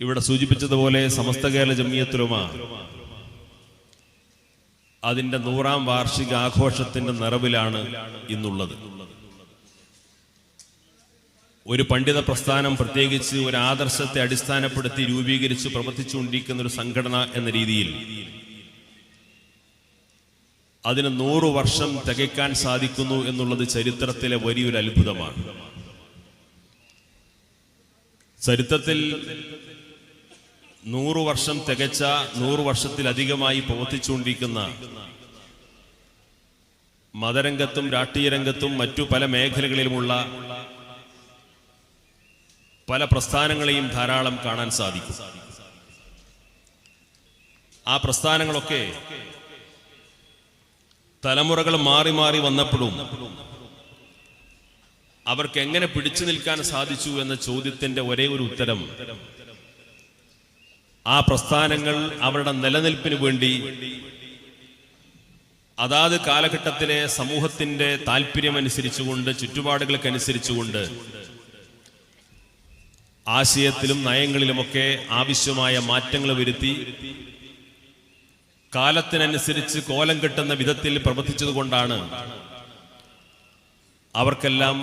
ഇവിടെ സൂചിപ്പിച്ചതുപോലെ സമസ്ത കേരള ജമിയത്തിലുമ. അതിന്റെ നൂറാം വാർഷിക ആഘോഷത്തിന്റെ നിറവിലാണ് ഇന്നുള്ളത്. ഒരു പണ്ഡിത പ്രസ്ഥാനം പ്രത്യേകിച്ച് ഒരു ആദർശത്തെ അടിസ്ഥാനപ്പെടുത്തി രൂപീകരിച്ച് പ്രവർത്തിച്ചുകൊണ്ടിരിക്കുന്ന ഒരു സംഘടന എന്ന രീതിയിൽ അതിന് നൂറു വർഷം തികയ്ക്കാൻ സാധിക്കുന്നു എന്നുള്ളത് ചരിത്രത്തിലെ വലിയൊരു അത്ഭുതമാണ്. ചരിത്രത്തിൽ നൂറു വർഷം തികച്ച നൂറു വർഷത്തിലധികമായി പ്രവർത്തിച്ചുകൊണ്ടിരിക്കുന്ന മതരംഗത്തും രാഷ്ട്രീയ രംഗത്തും മറ്റു പല മേഖലകളിലുമുള്ള പല പ്രസ്ഥാനങ്ങളെയും ധാരാളം കാണാൻ സാധിക്കും. ആ പ്രസ്ഥാനങ്ങളൊക്കെ തലമുറകൾ മാറി മാറി വന്നപ്പോഴും അവർക്ക് എങ്ങനെ പിടിച്ചു നിൽക്കാൻ സാധിച്ചു എന്ന ചോദ്യത്തിന്റെ ഒരേ ഒരു ഉത്തരം ആ പ്രസ്ഥാനങ്ങൾ അവരുടെ നിലനിൽപ്പിന് വേണ്ടി അതാത് കാലഘട്ടത്തിലെ സമൂഹത്തിന്റെ താല്പര്യമനുസരിച്ചുകൊണ്ട് ചുറ്റുപാടുകൾക്കനുസരിച്ചുകൊണ്ട് ആശയത്തിലും നയങ്ങളിലുമൊക്കെ ആവശ്യമായ മാറ്റങ്ങൾ വരുത്തി കാലത്തിനനുസരിച്ച് കോലം കെട്ടുന്ന വിധത്തിൽ പ്രവർത്തിച്ചതുകൊണ്ടാണ് അവർക്കെല്ലാം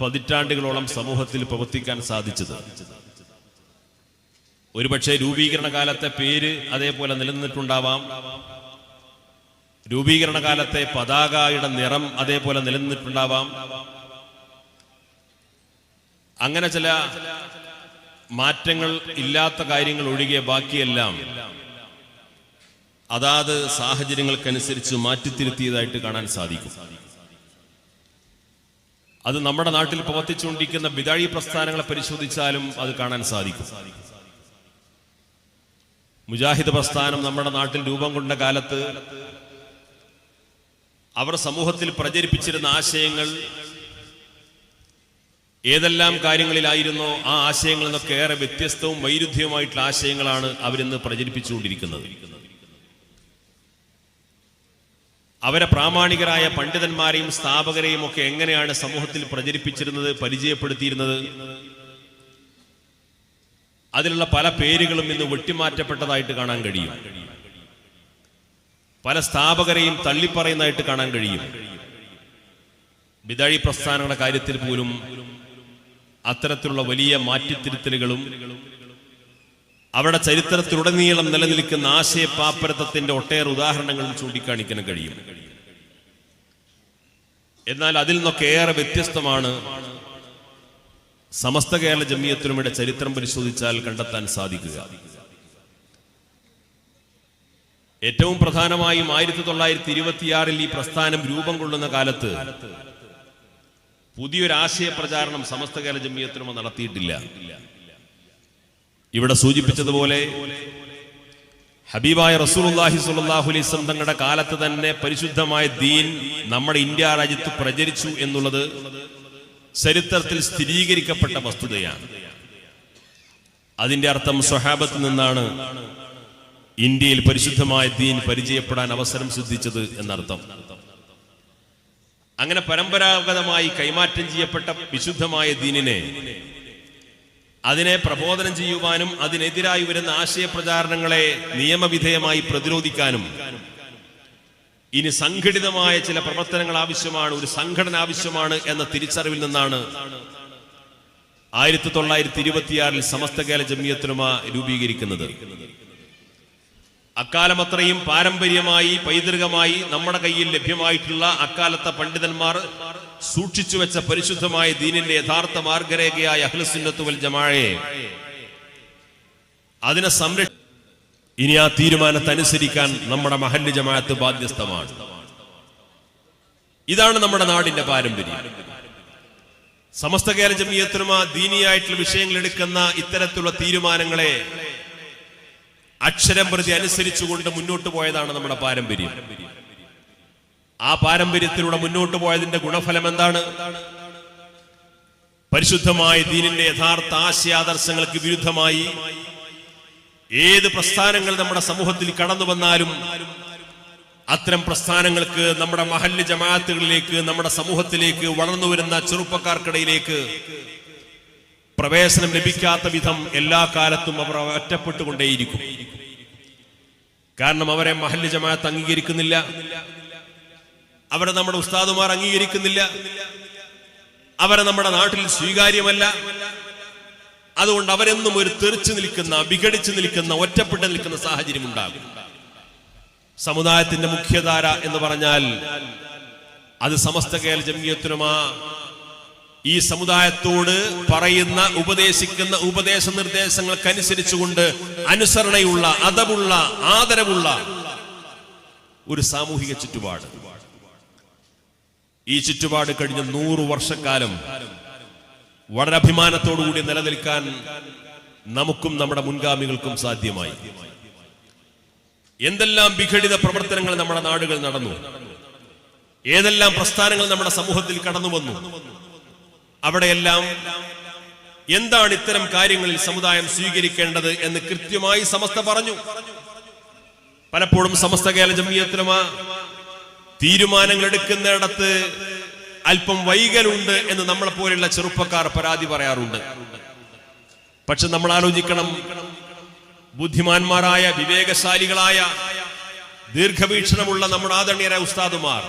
പതിറ്റാണ്ടുകളോളം സമൂഹത്തിൽ പ്രവർത്തിക്കാൻ സാധിച്ചത്. ഒരുപക്ഷെ രൂപീകരണ കാലത്തെ പേര് അതേപോലെ നിലനിന്നിട്ടുണ്ടാവാം. രൂപീകരണ കാലത്തെ പതാകയുടെ നിറം അതേപോലെ നിലനിന്നിട്ടുണ്ടാവാം. അങ്ങനെ ചില മാറ്റങ്ങൾ ഇല്ലാത്ത കാര്യങ്ങൾ ഒഴികെ ബാക്കിയെല്ലാം അതാത് സാഹചര്യങ്ങൾക്കനുസരിച്ച് മാറ്റിത്തിരുത്തിയതായിട്ട് കാണാൻ സാധിക്കും. അത് നമ്മുടെ നാട്ടിൽ പ്രവർത്തിച്ചുകൊണ്ടിരിക്കുന്ന ബിതാഴി പ്രസ്ഥാനങ്ങളെ പരിശോധിച്ചാലും അത് കാണാൻ സാധിക്കും. മുജാഹിദ് പ്രസ്ഥാനം നമ്മുടെ നാട്ടിൽ രൂപം കൊണ്ട കാലത്ത് അവർ സമൂഹത്തിൽ പ്രചരിപ്പിച്ചിരുന്ന ആശയങ്ങൾ ഏതെല്ലാം കാര്യങ്ങളിലായിരുന്നോ ആ ആശയങ്ങളിൽ നിന്നൊക്കെ ഏറെ വ്യത്യസ്തവും വൈരുദ്ധ്യവുമായിട്ടുള്ള ആശയങ്ങളാണ് അവരിന്ന് പ്രചരിപ്പിച്ചുകൊണ്ടിരിക്കുന്നത്. അവരെ പ്രാമാണികരായ പണ്ഡിതന്മാരെയും സ്ഥാപകരെയും ഒക്കെ എങ്ങനെയാണ് സമൂഹത്തിൽ പ്രചരിപ്പിച്ചിരുന്നത് പരിചയപ്പെടുത്തിയിരുന്നത്? അതിലുള്ള പല പേരുകളും ഇന്ന് വെട്ടിമാറ്റപ്പെട്ടതായിട്ട് കാണാൻ കഴിയും. പല സ്ഥാപകരെയും തള്ളിപ്പറയുന്നതായിട്ട് കാണാൻ കഴിയും. വിദാഴി പ്രസ്ഥാനങ്ങളുടെ കാര്യത്തിൽ പോലും അത്തരത്തിലുള്ള വലിയ മാറ്റിത്തിരുത്തലുകളും അവരുടെ ചരിത്രത്തിലുടനീളം നിലനിൽക്കുന്ന ആശയപാപ്പരത്വത്തിന്റെ ഒട്ടേറെ ഉദാഹരണങ്ങളും ചൂണ്ടിക്കാണിക്കാൻ കഴിയും. എന്നാൽ അതിൽ നിന്നൊക്കെ ഏറെ വ്യത്യസ്തമാണ് സമസ്ത കേരള ജമിയത്തിനുമിടെ ചരിത്രം പരിശോധിച്ചാൽ കണ്ടെത്താൻ സാധിക്കുക. ഏറ്റവും പ്രധാനമായും ആയിരത്തി തൊള്ളായിരത്തി ഇരുപത്തിയാറിൽ ഈ പ്രസ്ഥാനം രൂപം കൊള്ളുന്ന കാലത്ത് പുതിയൊരു ആശയ പ്രചാരണം സമസ്ത കേരള ജമിയത്തിനുമ നടത്തിയിട്ടില്ല. ഇവിടെ സൂചിപ്പിച്ചതുപോലെ ഹബീബായ റസൂലുള്ളാഹി സ്വല്ലല്ലാഹു അലൈഹി വസല്ലം തങ്ങളുടെ കാലത്ത് തന്നെ പരിശുദ്ധമായ ദീൻ നമ്മുടെ ഇന്ത്യ രാജ്യത്ത് പ്രചരിച്ചു എന്നുള്ളത് ചരിത്രത്തിൽ സ്ഥിരീകരിക്കപ്പെട്ട വസ്തുതയാണ്. അതിന്റെ അർത്ഥം സ്വഹാബത്ത് നിന്നാണ് ഇന്ത്യയിൽ പരിശുദ്ധമായ ദീൻ പരിചയപ്പെടാൻ അവസരം സിദ്ധിച്ചത് എന്നർത്ഥം. അങ്ങനെ പരമ്പരാഗതമായി കൈമാറ്റം ചെയ്യപ്പെട്ട വിശുദ്ധമായ ദീനിനെ അതിനെ പ്രബോധനം ചെയ്യുവാനും അതിനെതിരായി വരുന്ന ആശയപ്രചാരണങ്ങളെ നിയമവിധേയമായി പ്രതിരോധിക്കാനും ഇനി സംഘടിതമായ ചില പ്രവർത്തനങ്ങൾ ആവശ്യമാണ് ഒരു സംഘടന ആവശ്യമാണ് എന്ന തിരിച്ചറിവിൽ നിന്നാണ് ആയിരത്തി തൊള്ളായിരത്തി ഇരുപത്തിയാറിൽ സമസ്ത കേരള ജമിയത്തിനുമ രൂപീകരിക്കുന്നത്. അക്കാലം അത്രയും പാരമ്പര്യമായി പൈതൃകമായി നമ്മുടെ കയ്യിൽ ലഭ്യമായിട്ടുള്ള അക്കാലത്തെ പണ്ഡിതന്മാർ സൂക്ഷിച്ചു വെച്ച പരിശുദ്ധമായ ദീനിന്റെ യഥാർത്ഥ മാർഗരേഖയായ അഖിലസുന്നത്തുവൽ ജമാഴയെ അതിനെ സംരക്ഷ ഇനി ആ തീരുമാനത്തനുസരിക്കാൻ നമ്മുടെ മഹല്ല് ജമാഅത്ത് ബാധ്യസ്ഥമാണ്. ഇതാണ് നമ്മുടെ നാടിന്റെ പാരമ്പര്യം. സമസ്ത കേരള ജമീയത്തിനുമാ ദീനിയായിട്ടുള്ള വിഷയങ്ങൾ എടുക്കുന്ന ഇത്തരത്തിലുള്ള തീരുമാനങ്ങളെ അക്ഷരം പ്രതി അനുസരിച്ചുകൊണ്ട് മുന്നോട്ട് പോയതാണ് നമ്മുടെ പാരമ്പര്യം. ആ പാരമ്പര്യത്തിലൂടെ മുന്നോട്ട് പോയതിന്റെ ഗുണഫലം എന്താണ്? പരിശുദ്ധമായ ദീനിന്റെ യഥാർത്ഥ ആശയാദർശങ്ങൾക്ക് വിരുദ്ധമായി ഏത് പ്രസ്ഥാനങ്ങൾ നമ്മുടെ സമൂഹത്തിൽ കടന്നു വന്നാലും അത്തരം പ്രസ്ഥാനങ്ങൾക്ക് നമ്മുടെ മഹല്ല് ജമാഅത്തുകളിലേക്ക് നമ്മുടെ സമൂഹത്തിലേക്ക് വളർന്നു വരുന്ന ചെറുപ്പക്കാർക്കിടയിലേക്ക് പ്രവേശനം ലഭിക്കാത്ത വിധം എല്ലാ കാലത്തും അവർ ഒറ്റപ്പെട്ടുകൊണ്ടേയിരിക്കും. കാരണം അവരെ മഹല്ല് ജമാഅത്ത് അംഗീകരിക്കുന്നില്ല. അവരെ നമ്മുടെ ഉസ്താദുമാർ അംഗീകരിക്കുന്നില്ല. അവരെ നമ്മുടെ നാട്ടിൽ സ്വീകാര്യമല്ല. അതുകൊണ്ട് അവരെന്നും ഒരു തെറിച്ചു നിൽക്കുന്ന വിഘടിച്ചു നിൽക്കുന്ന ഒറ്റപ്പെട്ട് നിൽക്കുന്ന സാഹചര്യം ഉണ്ടാകും. സമുദായത്തിന്റെ മുഖ്യധാര എന്ന് പറഞ്ഞാൽ അത് സമസ്ത കേരള ജംഗീയത്തിനുമാ ഈ സമുദായത്തോട് പറയുന്ന ഉപദേശിക്കുന്ന ഉപദേശ നിർദ്ദേശങ്ങൾക്കനുസരിച്ചുകൊണ്ട് അനുസരണയുള്ള അതവുള്ള ആദരവുള്ള ഒരു സാമൂഹിക ചുറ്റുപാട്. ഈ ചുറ്റുപാട് കഴിഞ്ഞ നൂറു വർഷക്കാലം വളരെ അഭിമാനത്തോടുകൂടി നിലനിൽക്കാൻ നമുക്കും നമ്മുടെ മുൻഗാമികൾക്കും സാധ്യമായി. എന്തെല്ലാം വിഘടിത പ്രവർത്തനങ്ങൾ നമ്മുടെ നാടുകൾ നടന്നു? ഏതെല്ലാം പ്രസ്ഥാനങ്ങൾ നമ്മുടെ സമൂഹത്തിൽ കടന്നു വന്നു അവിടെയെല്ലാം എന്താണ് ഇത്തരം കാര്യങ്ങളിൽ സമുദായം സ്വീകരിക്കേണ്ടത് എന്ന് കൃത്യമായി സമസ്ത പറഞ്ഞു. പലപ്പോഴും സമസ്ത കേരള ജമീയത്തിലുമ തീരുമാനങ്ങൾ എടുക്കുന്നിടത്ത് അല്പം വൈകലുണ്ട് എന്ന് നമ്മളെ പോലെയുള്ള ചെറുപ്പക്കാർ പരാതി പറയാറുണ്ട്. പക്ഷെ നമ്മൾ ആലോചിക്കണം ബുദ്ധിമാന്മാരായ വിവേകശാലികളായ ദീർഘവീക്ഷണമുള്ള നമ്മുടെ ആദരണീയരായ ഉസ്താദുമാർ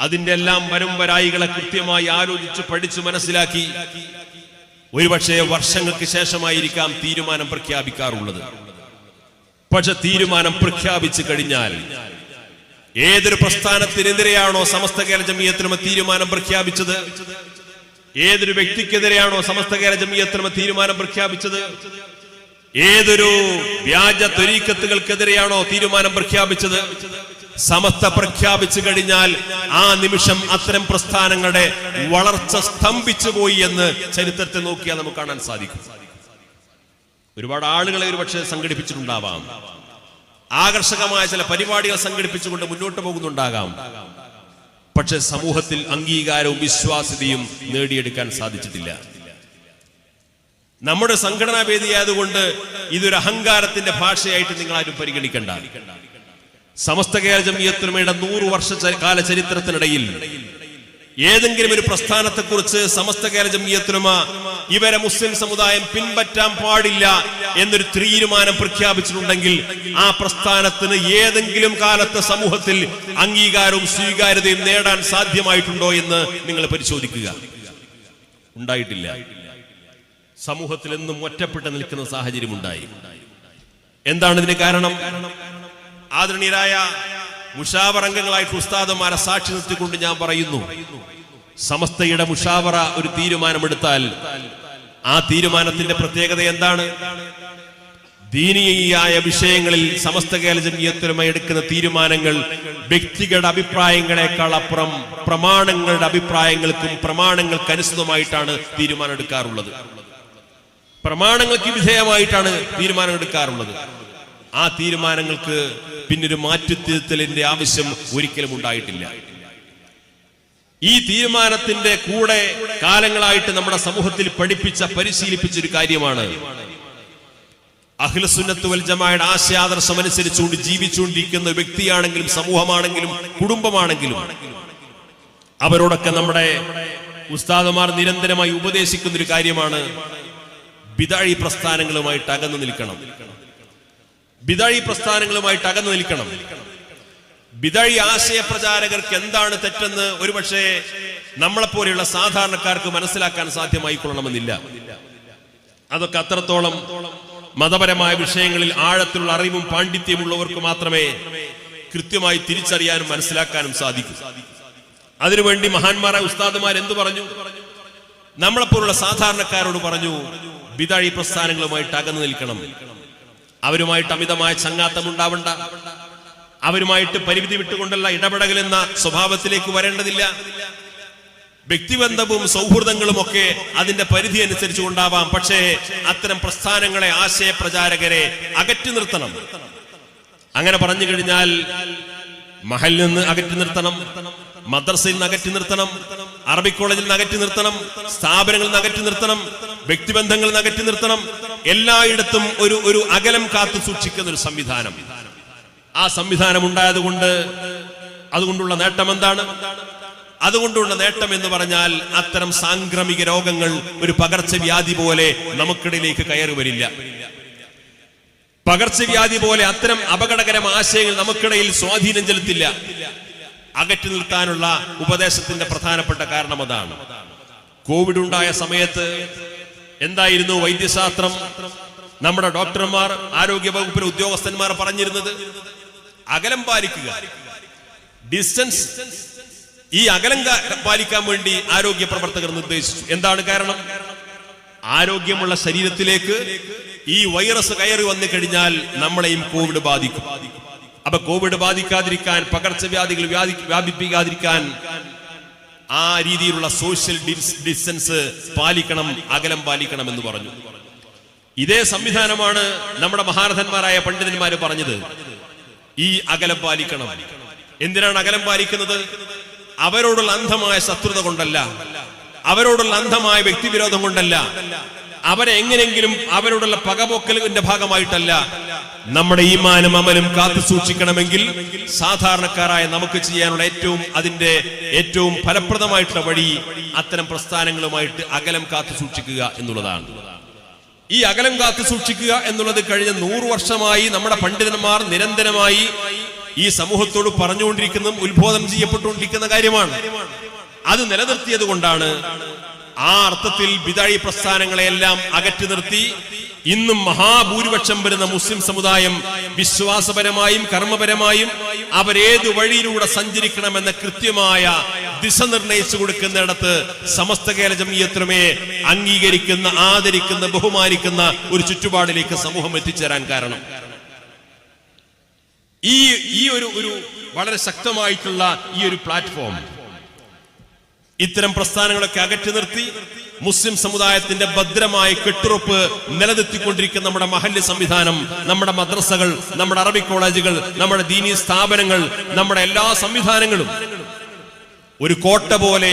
അതിന്റെ എല്ലാം വരും വരായികളെ കൃത്യമായി ആലോചിച്ച് പഠിച്ചു മനസ്സിലാക്കി ഒരുപക്ഷെ വർഷങ്ങൾക്ക് ശേഷമായിരിക്കാം തീരുമാനം പ്രഖ്യാപിക്കാറുള്ളത്. പക്ഷെ തീരുമാനം പ്രഖ്യാപിച്ചു കഴിഞ്ഞാൽ ഏതൊരു പ്രസ്ഥാനത്തിനെതിരെയാണോ സമസ്ത കേരള ജമീയത്തിനുമ തീരുമാനം പ്രഖ്യാപിച്ചത്? ഏതൊരു വ്യക്തിക്കെതിരെയാണോ സമസ്ത കേരള ജമീയത്തിനുമ തീരുമാനം പ്രഖ്യാപിച്ചത്? ഏതൊരു വ്യാജ ത്വരീക്കത്തുകൾക്കെതിരെയാണോ തീരുമാനം പ്രഖ്യാപിച്ചത്? സമസ്ത പ്രഖ്യാപിച്ചു കഴിഞ്ഞാൽ ആ നിമിഷം അത്തരം പ്രസ്ഥാനങ്ങളുടെ വളർച്ച സ്തംഭിച്ചു പോയി എന്ന് ചരിത്രത്തെ നോക്കിയാൽ നമുക്ക് കാണാൻ സാധിക്കും. ഒരുപാട് ആളുകളെ ഒരുപക്ഷെ സംഘടിപ്പിച്ചിട്ടുണ്ടാവാം. ആകർഷകമായ ചില പരിപാടികൾ സംഘടിപ്പിച്ചുകൊണ്ട് മുന്നോട്ട് പോകുന്നുണ്ടാകാം. പക്ഷെ സമൂഹത്തിൽ അംഗീകാരവും വിശ്വാസ്യതയും നേടിയെടുക്കാൻ സാധിച്ചിട്ടില്ല. നമ്മുടെ സംഘടനാ വേദിയായതുകൊണ്ട് ഇതൊരു അഹങ്കാരത്തിന്റെ ഭാഷയായിട്ട് നിങ്ങൾ ആരും പരിഗണിക്കണ്ട. സമസ്ത കേരള ജമിയത്തുമയുടെ നൂറു വർഷ കാല ചരിത്രത്തിനിടയിൽ ഏതെങ്കിലും ഒരു പ്രസ്ഥാനത്തെക്കുറിച്ച് സമസ്ത കേരള ജമിയത്തുലമ ഇവരെ മുസ്ലിം സമുദായം പിൻപറ്റാൻ പാടില്ല എന്നൊരു തീരുമാനം പ്രഖ്യാപിച്ചിട്ടുണ്ടെങ്കിൽ ആ പ്രസ്ഥാനത്തിന് ഏതെങ്കിലും കാലത്തെ സമൂഹത്തിൽ അംഗീകാരവും സ്വീകാര്യതയും നേടാൻ സാധ്യമായിട്ടുണ്ടോ എന്ന് നിങ്ങൾ പരിശോധിക്കുക. ഉണ്ടായിട്ടില്ല. സമൂഹത്തിൽ എന്നും ഒറ്റപ്പെട്ട് നിൽക്കുന്ന സാഹചര്യം ഉണ്ടായി എന്താണ് ഇതിന് കാരണം? ആദരണീയരായ മുഷാവർ അംഗങ്ങളായിട്ട് ഉസ്താദന്മാരെ സാക്ഷി നിർത്തിക്കൊണ്ട് ഞാൻ പറയുന്നു സമസ്തയുടെ മുഷാവറ ഒരു തീരുമാനമെടുത്താൽ ആ തീരുമാനത്തിന്റെ പ്രത്യേകത എന്താണ്? ദീനീയായ വിഷയങ്ങളിൽ സമസ്ത കേരള ജമീയത്തിലുമായി എടുക്കുന്ന തീരുമാനങ്ങൾ വ്യക്തികളുടെ അഭിപ്രായങ്ങളെക്കാൾ അപ്പുറം പ്രമാണങ്ങളുടെ അഭിപ്രായങ്ങൾക്കും പ്രമാണങ്ങൾക്കനുസൃതമായിട്ടാണ് തീരുമാനം എടുക്കാറുള്ളത് പ്രമാണങ്ങൾക്ക് വിധേയമായിട്ടാണ് തീരുമാനം എടുക്കാറുള്ളത് ആ തീരുമാനങ്ങൾക്ക് പിന്നൊരു മാറ്റിത്തിരുത്തലിന്റെ ആവശ്യം ഒരിക്കലും ഉണ്ടായിട്ടില്ല. ഈ തീരുമാനത്തിന്റെ കൂടെ കാലങ്ങളായിട്ട് നമ്മുടെ സമൂഹത്തിൽ പഠിപ്പിച്ച പരിശീലിപ്പിച്ച ഒരു കാര്യമാണ്. അഖിലസുന്നത്ത് വൽ ജമായുടെ ആശയാദർശം അനുസരിച്ചുകൊണ്ട് ജീവിച്ചുകൊണ്ടിരിക്കുന്ന വ്യക്തിയാണെങ്കിലും സമൂഹമാണെങ്കിലും കുടുംബമാണെങ്കിലും അവരോടൊക്കെ നമ്മുടെ ഉസ്താദുമാർ നിരന്തരമായി ഉപദേശിക്കുന്ന ഒരു കാര്യമാണ്. പിതാഴി പ്രസ്ഥാനങ്ങളുമായിട്ട് അകന്നു നിൽക്കണം. ബിദാഴി പ്രസ്ഥാനങ്ങളുമായിട്ട് അകന്നു നിൽക്കണം. ബിതാഴി ആശയ പ്രചാരകർക്ക് എന്താണ് തെറ്റെന്ന് ഒരുപക്ഷെ നമ്മളെപ്പോലെയുള്ള സാധാരണക്കാർക്ക് മനസ്സിലാക്കാൻ സാധ്യമായിക്കൊള്ളണമെന്നില്ല. അതൊക്കെ അത്രത്തോളം മതപരമായ വിഷയങ്ങളിൽ ആഴത്തിലുള്ള അറിവും പാണ്ഡിത്യമുള്ളവർക്ക് മാത്രമേ കൃത്യമായി തിരിച്ചറിയാനും മനസ്സിലാക്കാനും സാധിക്കൂ. അതിനുവേണ്ടി മഹാന്മാരായ ഉസ്താദുമാർ എന്തു പറഞ്ഞു? നമ്മളെപ്പോലുള്ള സാധാരണക്കാരോട് പറഞ്ഞു ബിതാഴി പ്രസ്ഥാനങ്ങളുമായിട്ട് അകന്നു നിൽക്കണം. അവരുമായിട്ട് അമിതമായ ചങ്ങാത്തം ഉണ്ടാവണ്ട. അവരുമായിട്ട് പരിമിതി വിട്ടുകൊണ്ടുള്ള ഇടപെടൽ എന്ന സ്വഭാവത്തിലേക്ക് വരേണ്ടതില്ല. വ്യക്തിബന്ധവും സൗഹൃദങ്ങളും ഒക്കെ അതിന്റെ പരിധി അനുസരിച്ച് ഉണ്ടാവാം പക്ഷേ അത്തരം പ്രസ്ഥാനങ്ങളെ ആശയ പ്രചാരകരെ അകറ്റി നിർത്തണം. അങ്ങനെ പറഞ്ഞു കഴിഞ്ഞാൽ മഹലിൽ നിന്ന് അകറ്റി നിർത്തണം. മദ്രസയിൽ നകറ്റി നിർത്തണം അറബിക് കോളേജിൽ നകറ്റി നിർത്തണം സ്ഥാപനങ്ങളിൽ നകറ്റി നിർത്തണം വ്യക്തിബന്ധങ്ങൾ നകറ്റി നിർത്തണം. എല്ലായിടത്തും ഒരു ഒരു അകലം കാത്തു സൂക്ഷിക്കുന്ന ഒരു സംവിധാനം. ആ സംവിധാനം ഉണ്ടായതുകൊണ്ട് അതുകൊണ്ടുള്ള നേട്ടം എന്താണ്? അതുകൊണ്ടുള്ള നേട്ടം എന്ന് പറഞ്ഞാൽ അത്തരം സാംക്രമിക രോഗങ്ങൾ ഒരു പകർച്ചവ്യാധി പോലെ നമുക്കിടയിലേക്ക് കയറി വരില്ല. പകർച്ചവ്യാധി പോലെ അത്തരം അപകടകരം ആശയങ്ങൾ നമുക്കിടയിൽ സ്വാധീനം ചെലുത്തില്ല. അകറ്റി നിർത്താനുള്ള ഉപദേശത്തിന്റെ പ്രധാനപ്പെട്ട കാരണം അതാണ്. കോവിഡ് ഉണ്ടായ സമയത്ത് എന്തായിരുന്നു വൈദ്യശാസ്ത്രം? നമ്മുടെ ഡോക്ടർമാർ ആരോഗ്യ വകുപ്പിലെ ഉദ്യോഗസ്ഥന്മാർ പറഞ്ഞിരുന്നത്? അകലം പാലിക്കുക. ഡിസ്റ്റൻസ് ഈ അകലം പാലിക്കാൻ വേണ്ടി ആരോഗ്യ പ്രവർത്തകർ നിർദ്ദേശിച്ചു. എന്താണ് കാരണം? ആരോഗ്യമുള്ള ശരീരത്തിലേക്ക് ഈ വൈറസ് കയറി വന്നു കഴിഞ്ഞാൽ നമ്മളെയും കോവിഡ് ബാധിക്കും. അപ്പൊ കോവിഡ് ബാധിക്കാതിരിക്കാൻ പകർച്ചവ്യാധികൾ വ്യാധി വ്യാപിപ്പിക്കാതിരിക്കാൻ ആ രീതിയിലുള്ള സോഷ്യൽ ഡിസ്റ്റൻസ് പാലിക്കണം അകലം പാലിക്കണം എന്ന് പറഞ്ഞു. ഇതേ സംവിധാനമാണ് നമ്മുടെ മഹാരഥന്മാരായ പണ്ഡിതന്മാർ പറഞ്ഞത്. ഈ അകലം പാലിക്കണം. എന്തിനാണ് അകലം പാലിക്കുന്നത്? അവരോടുള്ള അന്ധമായ ശത്രുത കൊണ്ടല്ല. അവരോടുള്ള അന്ധമായ വ്യക്തിവിരോധം കൊണ്ടല്ല. അവരെ എങ്ങനെങ്കിലും അവരോടുള്ള പകപോക്കലിന്റെ ഭാഗമായിട്ടല്ല നമ്മുടെ ഈമാനും അമലും കാത്തു സൂക്ഷിക്കണമെങ്കിൽ സാധാരണക്കാരായ നമുക്ക് ചെയ്യാനുള്ള ഏറ്റവും അതിന്റെ ഏറ്റവും ഫലപ്രദമായിട്ടുള്ള വഴി അത്തരം പ്രസ്ഥാനങ്ങളുമായിട്ട് അകലം കാത്തു സൂക്ഷിക്കുക എന്നുള്ളതാണ്. ഈ അകലം കാത്തു സൂക്ഷിക്കുക എന്നുള്ളത് കഴിഞ്ഞ നൂറു വർഷമായി നമ്മുടെ പണ്ഡിതന്മാർ നിരന്തരമായി ഈ സമൂഹത്തോട് പറഞ്ഞുകൊണ്ടിരിക്കുന്നതും ഉത്ബോധനം ചെയ്യപ്പെട്ടുകൊണ്ടിരിക്കുന്ന കാര്യമാണ്. അത് നിലനിർത്തിയത് കൊണ്ടാണ് ആ അർത്ഥത്തിൽ ബിതാഴി പ്രസ്ഥാനങ്ങളെയെല്ലാം അകറ്റി നിർത്തി ഇന്നും മഹാഭൂരിപക്ഷം വരുന്ന മുസ്ലിം സമുദായം വിശ്വാസപരമായും കർമ്മപരമായും അവരേത് വഴിയിലൂടെ സഞ്ചരിക്കണമെന്ന കൃത്യമായ ദിശ നിർണയിച്ചു കൊടുക്കുന്നിടത്ത് സമസ്ത കേരള ജമീയത്രമേ അംഗീകരിക്കുന്ന ആദരിക്കുന്ന ബഹുമാനിക്കുന്ന ഒരു ചുറ്റുപാടിലേക്ക് സമൂഹം എത്തിച്ചേരാൻ കാരണം. ഈ ഈ ഒരു ഒരു വളരെ ശക്തമായിട്ടുള്ള ഈ ഒരു പ്ലാറ്റ്ഫോം ഇത്തരം പ്രസ്ഥാനങ്ങളൊക്കെ അകറ്റി നിർത്തി മുസ്ലിം സമുദായത്തിന്റെ ഭദ്രമായ കെട്ടുറപ്പ് നിലനിർത്തിക്കൊണ്ടിരിക്കുന്ന നമ്മുടെ മഹല്ല് സംവിധാനം നമ്മുടെ മദ്രസകൾ നമ്മുടെ അറബി കോളേജുകൾ നമ്മുടെ ദീനീ സ്ഥാപനങ്ങൾ നമ്മുടെ എല്ലാ സംവിധാനങ്ങളും ഒരു കോട്ട പോലെ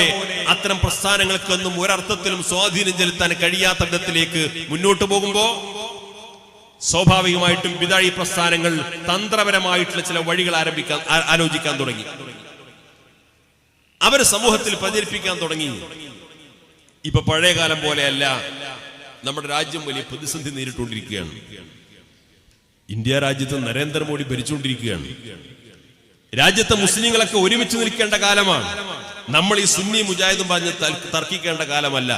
അത്തരം പ്രസ്ഥാനങ്ങൾക്കൊന്നും ഒരർത്ഥത്തിലും സ്വാധീനം ചെലുത്താൻ കഴിയാത്ത വിധത്തിലേക്ക് മുന്നോട്ട് പോകുമ്പോ സ്വാഭാവികമായിട്ടും വിതാഴി പ്രസ്ഥാനങ്ങൾ തന്ത്രപരമായിട്ടുള്ള ചില വഴികൾ ആരംഭിക്കാൻ ആലോചിക്കാൻ തുടങ്ങി. അവർ സമൂഹത്തിൽ പ്രചരിപ്പിക്കാൻ തുടങ്ങി. ഇപ്പൊ പഴയ കാലം പോലെയല്ല. നമ്മുടെ രാജ്യം വലിയ പ്രതിസന്ധി നേരിട്ടുകൊണ്ടിരിക്കുകയാണ്. ഇന്ത്യ രാജ്യത്ത് നരേന്ദ്രമോദി ഭരിച്ചുകൊണ്ടിരിക്കുകയാണ്. രാജ്യത്തെ മുസ്ലിങ്ങളൊക്കെ ഒരുമിച്ച് നിൽക്കേണ്ട കാലമാണ്. നമ്മൾ ഈ സുന്നി മുജാഹിദും പറഞ്ഞ് തർക്കിക്കേണ്ട കാലമല്ല.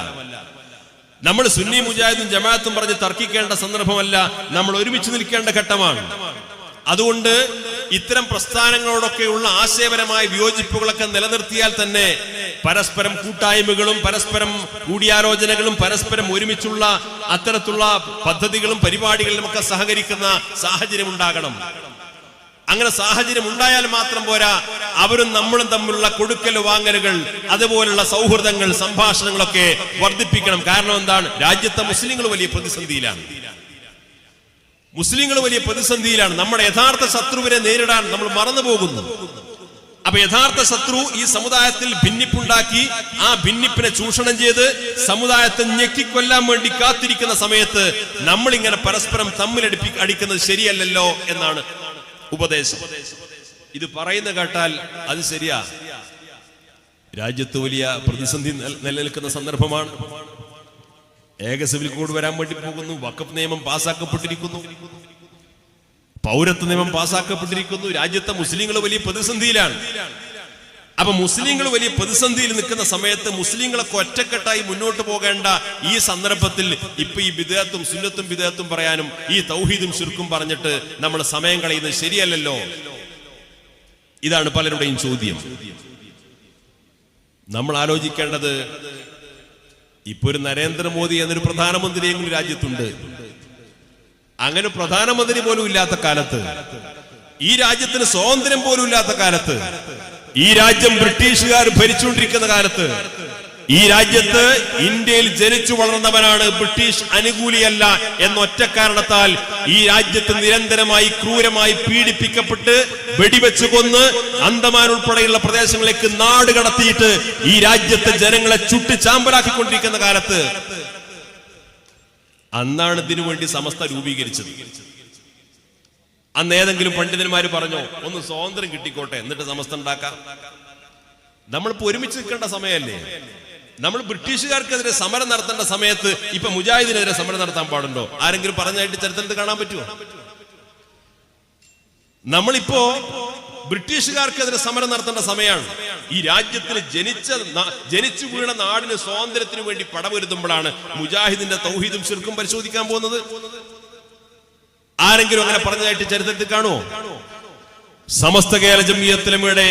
നമ്മൾ സുന്നി മുജാഹിദും ജമാഅത്തും പറഞ്ഞ് തർക്കിക്കേണ്ട സന്ദർഭമല്ല. നമ്മൾ ഒരുമിച്ച് നിൽക്കേണ്ട ഘട്ടമാണ്. അതുകൊണ്ട് ഇത്തരം പ്രസ്ഥാനങ്ങളോടൊക്കെയുള്ള ആശയപരമായ വിയോജിപ്പുകളൊക്കെ നിലനിർത്തിയാൽ തന്നെ പരസ്പരം കൂട്ടായ്മകളും പരസ്പരം കൂടിയാലോചനകളും പരസ്പരം ഒരുമിച്ചുള്ള അത്തരത്തിലുള്ള പദ്ധതികളും പരിപാടികളും ഒക്കെ സഹകരിക്കുന്ന സാഹചര്യം ഉണ്ടാകണം. അങ്ങനെ സാഹചര്യം ഉണ്ടായാൽ മാത്രം പോരാ അവരും നമ്മളും തമ്മിലുള്ള കൊടുക്കൽ വാങ്ങലുകൾ അതുപോലുള്ള സൗഹൃദങ്ങൾ സംഭാഷണങ്ങളൊക്കെ വർദ്ധിപ്പിക്കണം. കാരണം എന്താണ്? രാജ്യത്തെ മുസ്ലിങ്ങൾ വലിയ പ്രതിസന്ധിയിലാണ്. മുസ്ലിങ്ങൾ വലിയ പ്രതിസന്ധിയിലാണ്. നമ്മുടെ യഥാർത്ഥ ശത്രുവിനെ നേരിടാൻ നമ്മൾ മറന്നു പോകുന്നു അപ്പൊ യഥാർത്ഥ ശത്രു ഈ സമുദായത്തിൽ ഭിന്നിപ്പുണ്ടാക്കി ആ ഭിന്നിപ്പിനെ ചൂഷണം ചെയ്ത് സമുദായത്തെ ഞെക്കിക്കൊല്ലാൻ വേണ്ടി കാത്തിരിക്കുന്ന സമയത്ത് നമ്മളിങ്ങനെ പരസ്പരം തമ്മിലടിപ്പി അടിക്കുന്നത് ശരിയല്ലല്ലോ എന്നാണ് ഉപദേശം. ഇത് പറയുന്ന കേട്ടാൽ അത് ശരിയാ. രാജ്യത്ത് വലിയ പ്രതിസന്ധി നിലനിൽക്കുന്ന സന്ദർഭമാണ്. ഏക സിവിൽ കോഡ് വരാൻ വേണ്ടി പോകുന്നു. വക്കപ്പ് നിയമം പാസ്സാക്കപ്പെട്ടിരിക്കുന്നു പൗരത്വ നിയമം പാസ്സാക്കപ്പെട്ടിരിക്കുന്നു രാജ്യത്തെ മുസ്ലിങ്ങൾ വലിയ പ്രതിസന്ധിയിലാണ്. അപ്പൊ മുസ്ലിങ്ങൾ വലിയ പ്രതിസന്ധിയിൽ നിൽക്കുന്ന സമയത്ത് മുസ്ലിങ്ങളൊക്കെ ഒറ്റക്കെട്ടായി മുന്നോട്ട് പോകേണ്ട ഈ സന്ദർഭത്തിൽ ഇപ്പൊ ഈ വിദേഹത്തും സുന്നത്തും വിദേഹത്തും പറയാനും ഈ തൗഹീദും ശുർക്കും പറഞ്ഞിട്ട് നമ്മൾ സമയം കളയുന്നത് ശരിയല്ലല്ലോ. ഇതാണ് പലരുടെയും ചോദ്യം. നമ്മൾ ആലോചിക്കേണ്ടത് ഇപ്പൊ ഒരു നരേന്ദ്രമോദി എന്നൊരു പ്രധാനമന്ത്രിയെങ്കിലും രാജ്യത്തുണ്ട്. അങ്ങനെ പ്രധാനമന്ത്രി പോലും ഇല്ലാത്ത കാലത്ത് ഈ രാജ്യത്തിന് സ്വാതന്ത്ര്യം പോലും ഇല്ലാത്ത കാലത്ത് ഈ രാജ്യം ബ്രിട്ടീഷുകാർ ഭരിച്ചുകൊണ്ടിരിക്കുന്ന കാലത്ത് ഈ രാജ്യത്ത് ഇന്ത്യയിൽ ജനിച്ചു വളർന്നവനാണ് ബ്രിട്ടീഷ് അനുകൂലിയല്ല എന്ന ഒറ്റ കാരണത്താൽ ഈ രാജ്യത്ത് നിരന്തരമായി ക്രൂരമായി പീഡിപ്പിക്കപ്പെട്ട് വെടിവെച്ചു കൊന്ന് അന്തമാൻ ഉൾപ്പെടെയുള്ള പ്രദേശങ്ങളിലേക്ക് നാട് കടത്തിയിട്ട് ഈ രാജ്യത്തെ ജനങ്ങളെ ചുട്ടി ചാമ്പലാക്കിക്കൊണ്ടിരിക്കുന്ന കാലത്ത് അന്നാണ് ഇതിനു വേണ്ടി സമസ്ത രൂപീകരിച്ചത്. അന്ന് ഏതെങ്കിലും പണ്ഡിതന്മാർ പറഞ്ഞോ ഒന്ന് സ്വാതന്ത്ര്യം കിട്ടിക്കോട്ടെ എന്നിട്ട് സമസ്ത ഉണ്ടാക്കാം. നമ്മളിപ്പോ ഒരുമിച്ച് നിൽക്കേണ്ട സമയമല്ലേ നമ്മൾ ബ്രിട്ടീഷുകാർക്കെതിരെ സമരം നടത്തേണ്ട സമയത്ത് ഇപ്പൊ മുജാഹിദിനെതിരെ സമരം നടത്താൻ പാടുണ്ടോ? ആരെങ്കിലും പറഞ്ഞായിട്ട് ചരിത്രത്തിൽ കാണാൻ പറ്റുമോ നമ്മളിപ്പോ ബ്രിട്ടീഷുകാർക്കെതിരെ സമരം നടത്തേണ്ട സമയമാണ് ഈ രാജ്യത്തിൽ ജനിച്ച ജനിച്ചു വീണ നാടിന് സ്വാതന്ത്ര്യത്തിനു വേണ്ടി പടവരുത്തുമ്പോഴാണ് മുജാഹിദിന്റെ തൗഹീദും ശിർക്കും പരിശോധിക്കാൻ പോകുന്നത്. ആരെങ്കിലും അങ്ങനെ പറഞ്ഞതായിട്ട് ചരിത്രത്തിൽ കാണുമോ സമസ്ത കേരള ജമിയത്തിലമയുടെ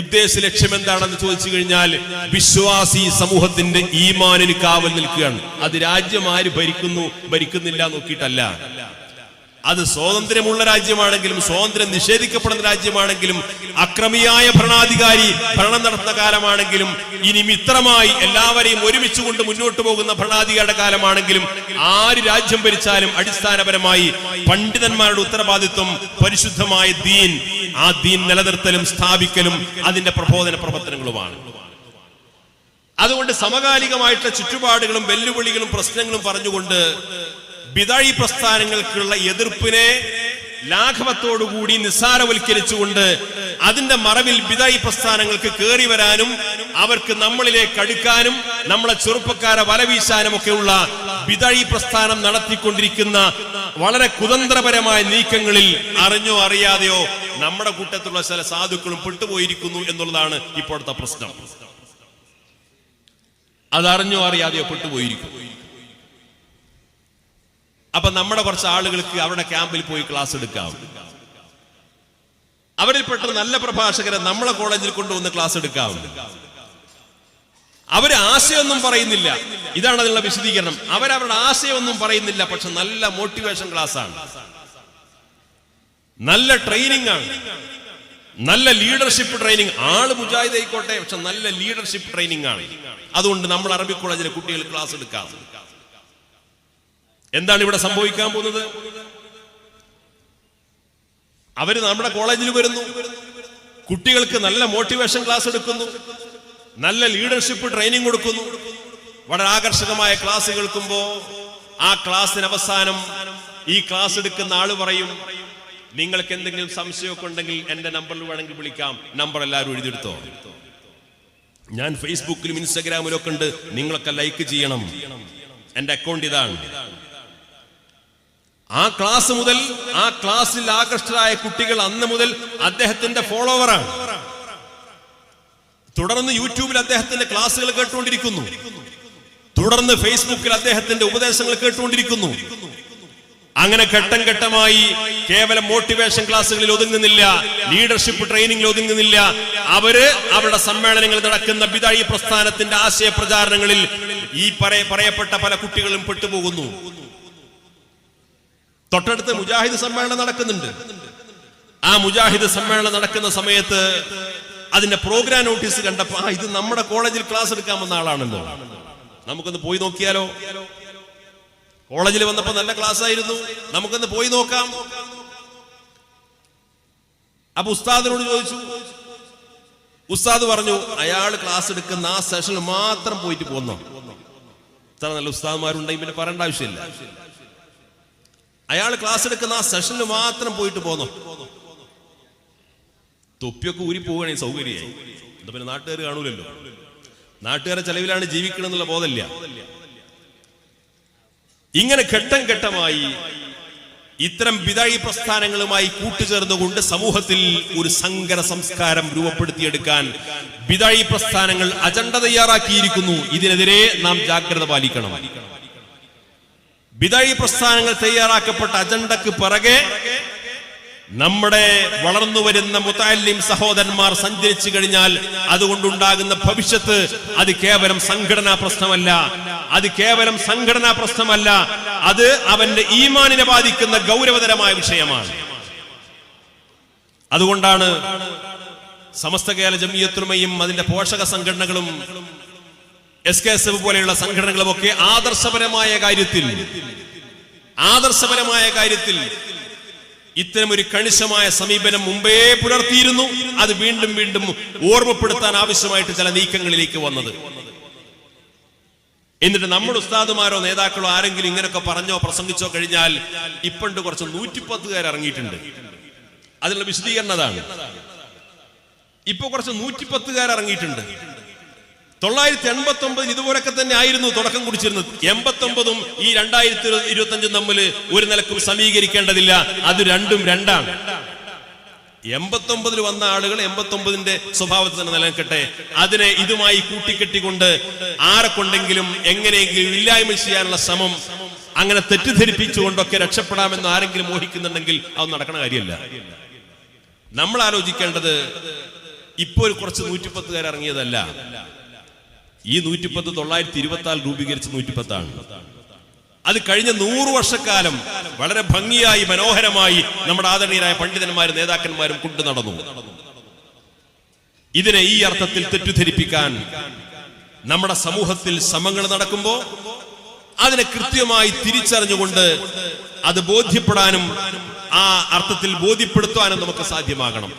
ഉദ്ദേശ ലക്ഷ്യം എന്താണെന്ന് ചോദിച്ചു കഴിഞ്ഞാൽ വിശ്വാസി സമൂഹത്തിന്റെ ഈമാനിന് കാവൽ നിൽക്കുകയാണ്. അത് രാജ്യം ആര് ഭരിക്കുന്നു ഭരിക്കുന്നില്ല നോക്കിയിട്ടല്ല. അത് സ്വാതന്ത്ര്യമുള്ള രാജ്യമാണെങ്കിലും സ്വാതന്ത്ര്യം നിഷേധിക്കപ്പെടുന്ന രാജ്യമാണെങ്കിലും അക്രമിയായ ഭരണാധികാരി ഭരണം നടത്തുന്ന കാലമാണെങ്കിലും ഇനി മിത്രമായി എല്ലാവരെയും ഒരുമിച്ച് കൊണ്ട് മുന്നോട്ട് പോകുന്ന ഭരണാധികാരിയുടെ കാലമാണെങ്കിലും ആര് രാജ്യം ഭരിച്ചാലും അടിസ്ഥാനപരമായി പണ്ഡിതന്മാരുടെ ഉത്തരവാദിത്വം പരിശുദ്ധമായ ദീൻ ആ ദീൻ നിലനിർത്തലും സ്ഥാപിക്കലും അതിന്റെ പ്രബോധന പ്രവർത്തനങ്ങളുമാണ്. അതുകൊണ്ട് സമകാലികമായിട്ടുള്ള ചുറ്റുപാടുകളും വെല്ലുവിളികളും പ്രശ്നങ്ങളും പറഞ്ഞുകൊണ്ട് ബിതാഴി പ്രസ്ഥാനങ്ങൾക്കുള്ള എതിർപ്പിനെ ലാഘവത്തോടുകൂടി നിസ്സാരവൽക്കരിച്ചുകൊണ്ട് അതിന്റെ മറവിൽ ബിതായി പ്രസ്ഥാനങ്ങൾക്ക് കയറി വരാനും അവർക്ക് നമ്മളിലേക്ക് അടുക്കാനും നമ്മളെ ചെറുപ്പക്കാരെ വലവീശാനും ഒക്കെയുള്ള ബിതായി പ്രസ്ഥാനം നടത്തിക്കൊണ്ടിരിക്കുന്ന വളരെ കുതന്ത്രപരമായ നീക്കങ്ങളിൽ അറിഞ്ഞോ അറിയാതെയോ നമ്മുടെ കൂട്ടത്തിലുള്ള ചില സാധുക്കളും പെട്ടുപോയിരിക്കുന്നു എന്നുള്ളതാണ് ഇപ്പോഴത്തെ പ്രശ്നം. അതറിഞ്ഞോ അറിയാതെയോ പെട്ടുപോയിരിക്കും. അപ്പൊ നമ്മുടെ കുറച്ച് ആളുകൾക്ക് അവരുടെ ക്യാമ്പിൽ പോയി ക്ലാസ് എടുക്കാം. അവരിൽപ്പെട്ട നല്ല പ്രഭാഷകരെ നമ്മളെ കോളേജിൽ കൊണ്ടുവന്ന് ക്ലാസ് എടുക്കാം. അവർ ആശയമൊന്നും പറയുന്നില്ല. ഇതാണ് അതിനുള്ള വിശദീകരണം. അവരവരുടെ ആശയമൊന്നും പറയുന്നില്ല പക്ഷെ നല്ല മോട്ടിവേഷൻ ക്ലാസ് ആണ് നല്ല ട്രെയിനിങ് ആണ്. നല്ല ലീഡർഷിപ്പ് ട്രെയിനിങ് ആൾ മുജാഹിദ് ആയിക്കോട്ടെ പക്ഷെ നല്ല ലീഡർഷിപ്പ് ട്രെയിനിങ് ആണ്. അതുകൊണ്ട് നമ്മൾ അറബി കോളേജിലെ കുട്ടികൾ ക്ലാസ് എടുക്കാതെ എന്താണ് ഇവിടെ സംഭവിക്കാൻ പോകുന്നത്? അവർ നമ്മുടെ കോളേജിൽ വരുന്നു. കുട്ടികൾക്ക് നല്ല മോട്ടിവേഷൻ ക്ലാസ് എടുക്കുന്നു. നല്ല ലീഡർഷിപ്പ് ട്രെയിനിങ് കൊടുക്കുന്നു. വളരെ ആകർഷകമായ ക്ലാസ് കേൾക്കുമ്പോ ആ ക്ലാസ്സിന് അവസാനം ഈ ക്ലാസ് എടുക്കുന്ന ആൾ പറയും നിങ്ങൾക്ക് എന്തെങ്കിലും സംശയമൊക്കെ ഉണ്ടെങ്കിൽ എന്റെ നമ്പറിൽ വേണമെങ്കിൽ വിളിക്കാം. നമ്പർ എല്ലാവരും എഴുതിയെടുത്തോ. ഞാൻ ഫേസ്ബുക്കിലും ഇൻസ്റ്റാഗ്രാമിലും ഒക്കെ ഉണ്ട്. നിങ്ങളൊക്കെ ലൈക്ക് ചെയ്യണം. എന്റെ അക്കൗണ്ട് ഇതാണ്. ആ ക്ലാസ് മുതൽ ആ ക്ലാസ്സിൽ ആകൃഷ്ടരായ കുട്ടികൾ അന്ന് മുതൽ അദ്ദേഹത്തിന്റെ ഫോളോവറാണ്. തുടർന്ന് യൂട്യൂബിൽ അദ്ദേഹത്തിന്റെ ക്ലാസ്സുകൾ കേട്ടുകൊണ്ടിരിക്കുന്നു. തുടർന്ന് ഫേസ്ബുക്കിൽ അദ്ദേഹത്തിന്റെ ഉപദേശങ്ങൾ കേട്ടുകൊണ്ടിരിക്കുന്നു. അങ്ങനെ ഘട്ടം ഘട്ടമായി കേവലം മോട്ടിവേഷൻ ക്ലാസ്സുകളിൽ ഒതുങ്ങുന്നില്ല ലീഡർഷിപ്പ് ട്രെയിനിങ്ങിൽ ഒതുങ്ങുന്നില്ല. അവർ അവരുടെ സമ്മേളനങ്ങൾ നടക്കുന്ന പിതാഴി പ്രസ്ഥാനത്തിന്റെ ആശയ പ്രചാരണങ്ങളിൽ ഈ പറയപ്പെട്ട പല കുട്ടികളും പെട്ടുപോകുന്നു. തൊട്ടടുത്ത് മുജാഹിദ് സമ്മേളനം നടക്കുന്നുണ്ട്. ആ മുജാഹിദ് സമ്മേളനം നടക്കുന്ന സമയത്ത് അതിന്റെ പ്രോഗ്രാം നോട്ടീസ് കണ്ടപ്പോ ഇത് നമ്മുടെ കോളേജിൽ ക്ലാസ് എടുക്കാൻ വന്ന ആളാണല്ലോ. നമുക്കൊന്ന് പോയി നോക്കിയാലോ? കോളേജിൽ വന്നപ്പോ നല്ല ക്ലാസ് ആയിരുന്നു. നമുക്കൊന്ന് പോയി നോക്കാം. അപ്പൊ ഉസ്താദിനോട് ചോദിച്ചു. ഉസ്താദ് പറഞ്ഞു അയാൾ ക്ലാസ് എടുക്കുന്ന ആ സെഷനിൽ മാത്രം പോയിട്ട് പോന്നോ? ഇത്ര നല്ല ഉസ്താദ്മാരുണ്ടെങ്കിൽ പിന്നെ പറയേണ്ട ആവശ്യമില്ല. അയാൾ ക്ലാസ് എടുക്കുന്ന ആ സെഷനിൽ മാത്രം പോയിട്ട് പോന്നോ? തൊപ്പിയൊക്കെ ഊരി പോവുകയാണെങ്കിൽ സൗകര്യമായി. എന്താ പിന്നെ നാട്ടുകാർ കാണൂലല്ലോ. നാട്ടുകാരെ ചെലവിലാണ് ജീവിക്കണം എന്നുള്ള ബോധമില്ല. ഇങ്ങനെ ഘട്ടം ഘട്ടമായി ഇത്തരം വിദായി പ്രസ്ഥാനങ്ങളുമായി കൂട്ടുചേർന്നുകൊണ്ട് സമൂഹത്തിൽ ഒരു സങ്കര സംസ്കാരം രൂപപ്പെടുത്തിയെടുക്കാൻ വിദായി പ്രസ്ഥാനങ്ങൾ അജണ്ട തയ്യാറാക്കിയിരിക്കുന്നു. ഇതിനെതിരെ നാം ജാഗ്രത പാലിക്കണം. വിദായി പ്രസ്ഥാനങ്ങൾ തയ്യാറാക്കപ്പെട്ട അജണ്ടക്ക് പിറകെ നമ്മുടെ വളർന്നു വരുന്ന മുത്താലിം സഹോദരന്മാർ സഞ്ചരിച്ചു കഴിഞ്ഞാൽ അതുകൊണ്ടുണ്ടാകുന്ന ഭവിഷ്യത്ത് അത് കേവലം സംഘടനാ പ്രശ്നമല്ല. അത് കേവലം സംഘടനാ പ്രശ്നമല്ല. അത് അവന്റെ ഈമാനിനെ ബാധിക്കുന്ന ഗൗരവതരമായ വിഷയമാണ്. അതുകൊണ്ടാണ് സമസ്ത കേരള ജമിയത്തുമയും അതിന്റെ പോഷക സംഘടനകളും എസ് കെ എസ് എഫ് പോലെയുള്ള സംഘടനകളും ഒക്കെ ആദർശപരമായ കാര്യത്തിൽ ആദർശപരമായ കാര്യത്തിൽ ഇത്തരം ഒരു കണിശമായ സമീപനം മുമ്പേ പുലർത്തിയിരുന്നു. അത് വീണ്ടും വീണ്ടും ഓർമ്മപ്പെടുത്താൻ ആവശ്യമായിട്ട് ചില നീക്കങ്ങളിലേക്ക് വന്നത്. എന്നിട്ട് നമ്മൾ ഉസ്താദുമാരോ നേതാക്കളോ ആരെങ്കിലും ഇങ്ങനെയൊക്കെ പറഞ്ഞോ പ്രസംഗിച്ചോ കഴിഞ്ഞാൽ ഇപ്പണ്ട് കുറച്ച് നൂറ്റിപ്പത്തുകാർ ഇറങ്ങിയിട്ടുണ്ട്. അതിനുള്ള വിശദീകരണം അതാണ്. ഇപ്പൊ കുറച്ച് നൂറ്റിപ്പത്തുകാർ ഇറങ്ങിയിട്ടുണ്ട്. തൊള്ളായിരത്തി എൺപത്തി ഒമ്പതിൽ ഇതുപോലൊക്കെ തന്നെ ആയിരുന്നു തുടക്കം കുടിച്ചിരുന്നത് എൺപത്തി ഒമ്പതും ഈ രണ്ടായിരത്തി ഇരുപത്തി അഞ്ചും തമ്മിൽ ഒരു നിലക്കും സമീകരിക്കേണ്ടതില്ല. അത് രണ്ടും രണ്ടാണ്. എൺപത്തി ഒമ്പതിൽ വന്ന ആളുകൾ എൺപത്തൊമ്പതിന്റെ സ്വഭാവത്തിൽ തന്നെ നിലനിൽക്കട്ടെ. അതിനെ ഇതുമായി കൂട്ടിക്കെട്ടിക്കൊണ്ട് ആരെ കൊണ്ടെങ്കിലും എങ്ങനെയെങ്കിലും ഇല്ലായ്മ ചെയ്യാനുള്ള ശ്രമം അങ്ങനെ തെറ്റിദ്ധരിപ്പിച്ചുകൊണ്ടൊക്കെ രക്ഷപ്പെടാമെന്ന് ആരെങ്കിലും മോഹിക്കുന്നുണ്ടെങ്കിൽ അത് നടക്കണ കാര്യമല്ല. നമ്മൾ ആലോചിക്കേണ്ടത് ഇപ്പോൾ ഒരു കുറച്ച് നൂറ്റിപ്പത്തുകാർ ഇറങ്ങിയതല്ല. ഈ നൂറ്റിപ്പത്ത് തൊള്ളായിരത്തി ഇരുപത്തി ആറ് രൂപീകരിച്ച നൂറ്റിപ്പത്താണ്. അത് കഴിഞ്ഞ നൂറ് വർഷക്കാലം വളരെ ഭംഗിയായി മനോഹരമായി നമ്മുടെ ആദരണീയരായ പണ്ഡിതന്മാരും നേതാക്കന്മാരും കൊണ്ടു നടന്നു. ഇതിനെ ഈ അർത്ഥത്തിൽ തെറ്റിദ്ധരിപ്പിക്കാൻ നമ്മുടെ സമൂഹത്തിൽ ശ്രമങ്ങൾ നടക്കുമ്പോൾ അതിനെ കൃത്യമായി തിരിച്ചറിഞ്ഞുകൊണ്ട് അത് ബോധ്യപ്പെടാനും ആ അർത്ഥത്തിൽ ബോധ്യപ്പെടുത്താനും നമുക്ക് സാധ്യമാകണം.